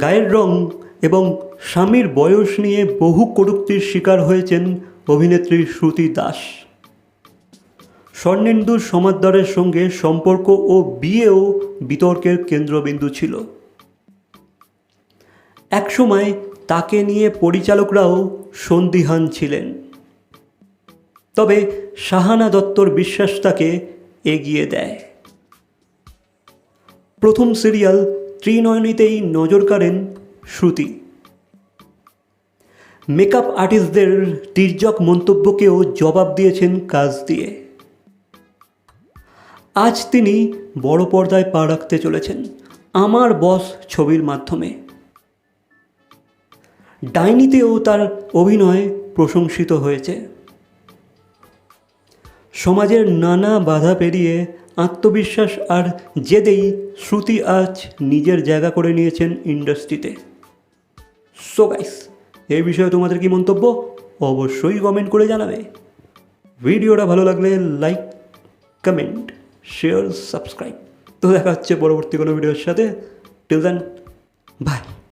গায়ের রং এবং স্বামীর বয়স নিয়ে বহু কটূক্তির শিকার হয়েছেন অভিনেত্রী শ্রুতি দাস। স্বর্ণেন্দুর সমাদ্দারের সঙ্গে সম্পর্ক ও বিয়েও বিতর্কের কেন্দ্রবিন্দু ছিল। একসময় তাকে নিয়ে পরিচালকরাও সন্দিহান ছিলেন। তবে শাহানা দত্তর বিশ্বাস তাকে এগিয়ে দেয়। প্রথম সিরিয়াল ত্রিনয়নীতেই নজর কাড়েন শ্রুতি। মেকআপ আর্টিস্টদের তির্যক মন্তব্যকেও জবাব দিয়েছেন কাজ দিয়ে। আজ তিনি বড় পর্দায় পা রাখতে চলেছেন আমার বস ছবির মাধ্যমে। ডাইনিতেও তার অভিনয় প্রশংসিত হয়েছে। সমাজের নানা বাধা পেরিয়ে আত্মবিশ্বাস আর জেদেই শ্রুতি আজ নিজের জায়গা করে নিয়েছেন ইন্ডাস্ট্রিতে। সো গাইস এই বিষয়ে তোমাদের কি মন্তব্য? অবশ্যই কমেন্ট করে জানাবে। ভিডিওটা ভালো লাগলে লাইক কমেন্ট শেয়ার সাবস্ক্রাইব তো দেখা হচ্ছে পরবর্তী কোনো ভিডিওর সাথে। Till then by